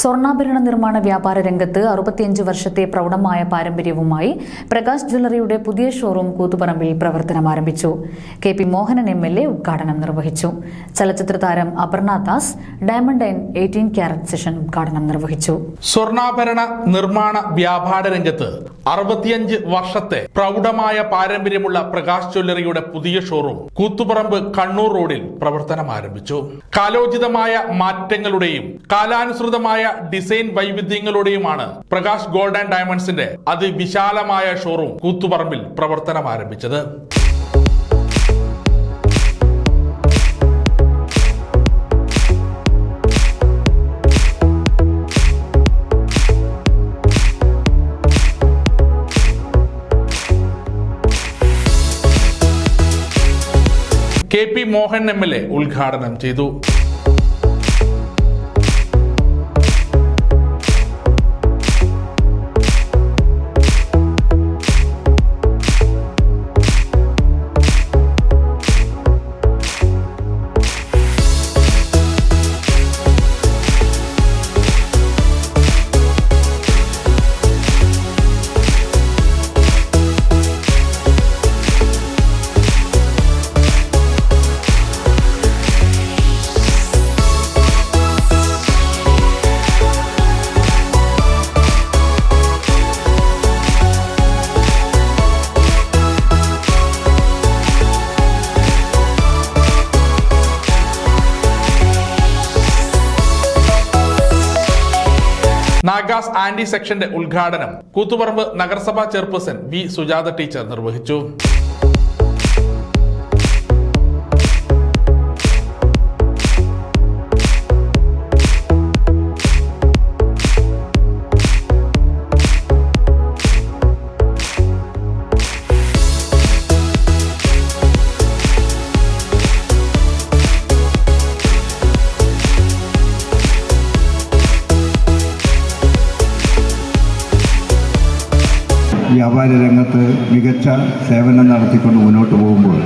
സ്വർണാഭരണ നിർമ്മാണ വ്യാപാര രംഗത്ത് അറുപത്തിയഞ്ച് വർഷത്തെ പ്രൗഢമായ പാരമ്പര്യവുമായി പ്രകാശ് ജ്വല്ലറിയുടെ പുതിയ ഷോറൂം കൂത്തുപറമ്പിൽ പ്രവർത്തനം ആരംഭിച്ചു. K P Mohanan M L A ഉദ്ഘാടനം നിർവഹിച്ചു. ചലച്ചിത്ര താരം Aparna Das diamond and eighteen carat session ഉദ്ഘാടനം നിർവഹിച്ചു. സ്വർണാഭരണ നിർമ്മാണ വ്യാപാര രംഗത്ത് അറുപത്തിയഞ്ച് വർഷത്തെ പ്രൗഢമായ പാരമ്പര്യമുള്ള പ്രകാശ് ജ്വല്ലറിയുടെ പുതിയ ഷോറൂം കൂത്തുപറമ്പ് കണ്ണൂർ റോഡിൽ പ്രവർത്തനം ആരംഭിച്ചു. കാലോചിതമായ മാറ്റങ്ങളുടെയും കാലാനുസൃതമായ ഡിസൈൻ വൈവിധ്യങ്ങളുടെയുമാണ് പ്രകാശ് ഗോൾഡ് ആൻഡ് ഡയമണ്ട്സിന്റെ അതിവിശാലമായ ഷോറൂം കൂത്തുപറമ്പിൽ പ്രവർത്തനം ആരംഭിച്ചത്. K P Mohan M L A ഉദ്ഘാടനം ചെയ്തു. നാഗാസ് ആന്റി സെക്ഷന്റെ ഉദ്ഘാടനം കൂത്തുപറമ്പ് നഗരസഭാ ചെയർപേഴ്സൺ വി സുജാത ടീച്ചർ നിർവഹിച്ചു. വ്യാപാര രംഗത്ത് മികച്ച സേവനം നടത്തിക്കൊണ്ട് മുന്നോട്ട് പോകുമ്പോൾ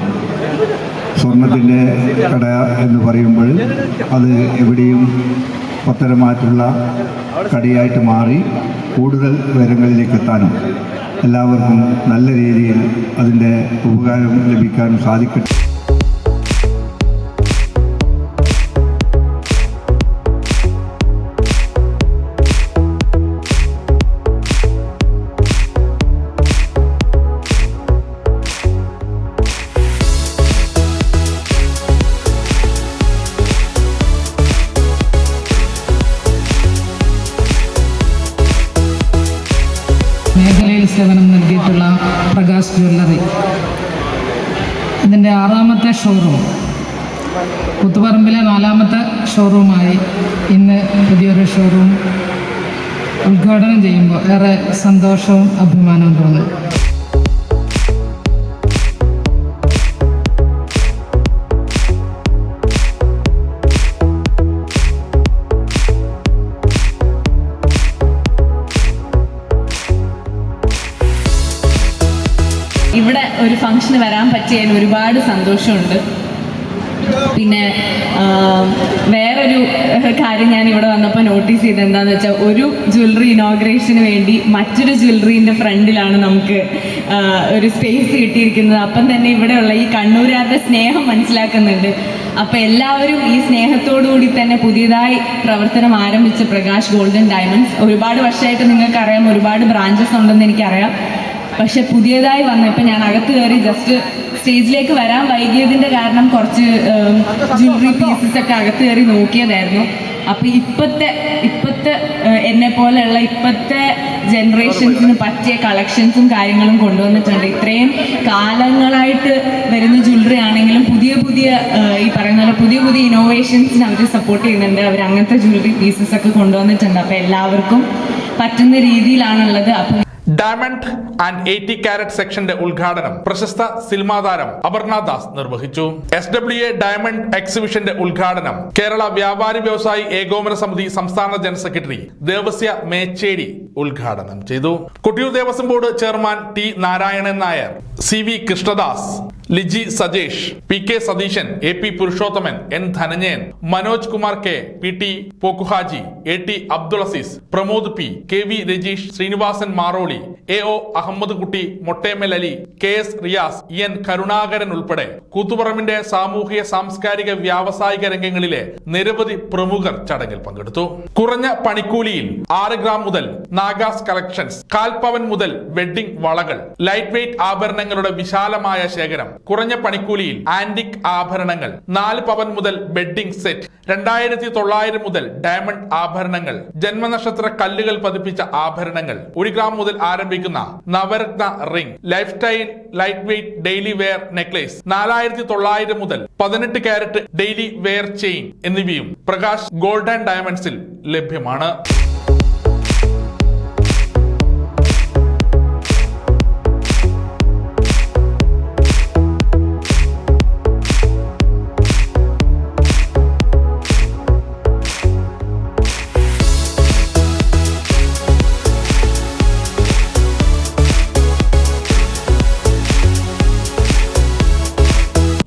സ്വർണത്തിന്റെ കട എന്ന് പറയുമ്പോൾ അത് എവിടെയും പത്തരമായിട്ടുള്ള കടിയായിട്ട് മാറി കൂടുതൽ ഉയരങ്ങളിലേക്ക് എത്താനും എല്ലാവർക്കും നല്ല രീതിയിൽ അതിന്റെ ഉപകാരം ലഭിക്കാനും സാധിക്കട്ടെ. പ്രകാശ് ജ്വല്ലറി ഇതിന്റെ ആറാമത്തെ ഷോറൂം കുത്തുപറമ്പിലെ നാലാമത്തെ ഷോറൂമായി ഇന്ന് പുതിയൊരു ഷോറൂം ഉദ്ഘാടനം ചെയ്യുമ്പോൾ ഏറെ സന്തോഷവും അഭിമാനവും തോന്നുന്നു ഇവിടെ ഒരു ഫംഗ്ഷന് വരാൻ പറ്റിയതിന് ഒരുപാട് സന്തോഷമുണ്ട്. പിന്നെ വേറൊരു കാര്യം ഞാൻ ഇവിടെ വന്നപ്പോൾ നോട്ടീസ് ചെയ്ത് എന്താണെന്ന് വെച്ചാൽ ഒരു ജ്വല്ലറി ഇനോഗ്രേഷന് വേണ്ടി മറ്റൊരു ജ്വല്ലറീന്റെ ഫ്രണ്ടിലാണ് നമുക്ക് ഒരു സ്പേസ് കിട്ടിയിരിക്കുന്നത്. അപ്പം തന്നെ ഇവിടെയുള്ള ഈ കണ്ണൂരാരുടെ സ്നേഹം മനസ്സിലാക്കുന്നുണ്ട്. അപ്പം എല്ലാവരും ഈ സ്നേഹത്തോടു കൂടി തന്നെ പുതിയതായി പ്രവർത്തനം ആരംഭിച്ച പ്രകാശ് ഗോൾഡൻ ഡയമണ്ട്സ്. ഒരുപാട് വർഷമായിട്ട് നിങ്ങൾക്കറിയാം ഒരുപാട് ബ്രാഞ്ചസ് ഉണ്ടെന്ന് എനിക്കറിയാം. പക്ഷെ പുതിയതായി വന്നപ്പോൾ ഞാൻ അകത്ത് കയറി ജസ്റ്റ് സ്റ്റേജിലേക്ക് വരാൻ വൈകിയതിന്റെ കാരണം കുറച്ച് ജ്വല്ലറി പീസസ് ഒക്കെ അകത്ത് കയറി നോക്കിയതായിരുന്നു. അപ്പൊ ഇപ്പത്തെ ഇപ്പത്തെ എന്നെ പോലെയുള്ള ഇപ്പത്തെ ജനറേഷൻസിന് പറ്റിയ കളക്ഷൻസും കാര്യങ്ങളും കൊണ്ടുവന്നിട്ടുണ്ട്. ഇത്രയും കാലങ്ങളായിട്ട് വരുന്ന ജ്വല്ലറി ആണെങ്കിലും പുതിയ പുതിയ ഈ പറയുന്ന പോലെ പുതിയ പുതിയ ഇന്നോവേഷൻസിന് അവർ സപ്പോർട്ട് ചെയ്യുന്നുണ്ട്. അവർ അങ്ങനത്തെ ജ്വല്ലറി പീസസ് ഒക്കെ കൊണ്ടുവന്നിട്ടുണ്ട്. അപ്പൊ എല്ലാവർക്കും പറ്റുന്ന രീതിയിലാണുള്ളത്. അപ്പൊ ഡയമണ്ട് ആൻഡ് എയ്റ്റി കാരറ്റ് സെക്ഷന്റെ ഉദ്ഘാടനം പ്രശസ്ത സിനിമാ താരം അപർണ ദാസ് നിർവഹിച്ചു. എസ് ഡബ്ല്യു എ ഡയമണ്ട് എക്സിബിഷന്റെ ഉദ്ഘാടനം കേരള വ്യാപാരി വ്യവസായി ഏകോപന സമിതി സംസ്ഥാന ജനറൽ സെക്രട്ടറി ദേവസ്യ മേച്ചേരി ഉദ്ഘാടനം ചെയ്തു. Kottiyoor Devaswom board chairman T Narayanan Nair C V Krishnadas Liji Sajesh P K Satheesan A P Purushothaman N Dhananjayan Manoj Kumar K P T Pokkuhaji A T Abdul Azeez Pramod P K V Rajeesh Sreenivasan Maroli A O Ahammed Kutty Mottemal Ali K S Riyas E N Karunakaran ഉൾപ്പെടെ കൂത്തുപറമ്പിന്റെ സാമൂഹിക സാംസ്കാരിക വ്യാവസായിക രംഗങ്ങളിലെ നിരവധി പ്രമുഖർ ചടങ്ങിൽ പങ്കെടുത്തു. കുറഞ്ഞ പണിക്കൂലിയിൽ ആറ് ഗ്രാം മുതൽ നാഗാസ് കളക്ഷൻസ് കാൽപവൻ മുതൽ വെഡ്ഡിംഗ് വളകൾ ലൈറ്റ് വെയ്റ്റ് ആഭരണങ്ങളുടെ വിശാലമായ ശേഖരം കുറഞ്ഞ പണിക്കൂലിയിൽ ആന്റിക് ആഭരണങ്ങൾ. നാല് പവൻ മുതൽ ബെഡ്ഡിംഗ് സെറ്റ്. രണ്ടായിരത്തി തൊള്ളായിരം മുതൽ ഡയമണ്ട് ആഭരണങ്ങൾ. ജന്മനക്ഷത്ര കല്ലുകൾ പതിപ്പിച്ച ആഭരണങ്ങൾ. ഒരു ഗ്രാം മുതൽ ആരംഭിക്കുന്ന navaratna ring. Life style light weight daily wear necklace. നാലായിരത്തി തൊള്ളായിരം മുതൽ പതിനെട്ട് ക്യാരറ്റ് ഡെയിലി വെയർ ചെയിൻ എന്നിവയും പ്രകാശ് ഗോൾഡ് ആൻഡ് ഡയമണ്ട്സിൽ ലഭ്യമാണ്.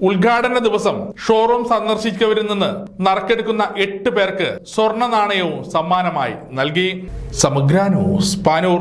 ഉദ്ഘാടന ദിവസം ഷോറൂം സന്ദർശിച്ചവരിൽ നിന്ന് നറുക്കെടുക്കുന്ന എട്ട് പേർക്ക് സ്വർണ നാണയവും സമ്മാനമായി നൽകി. സമഗ്ര ന്യൂസ് പാനൂർ.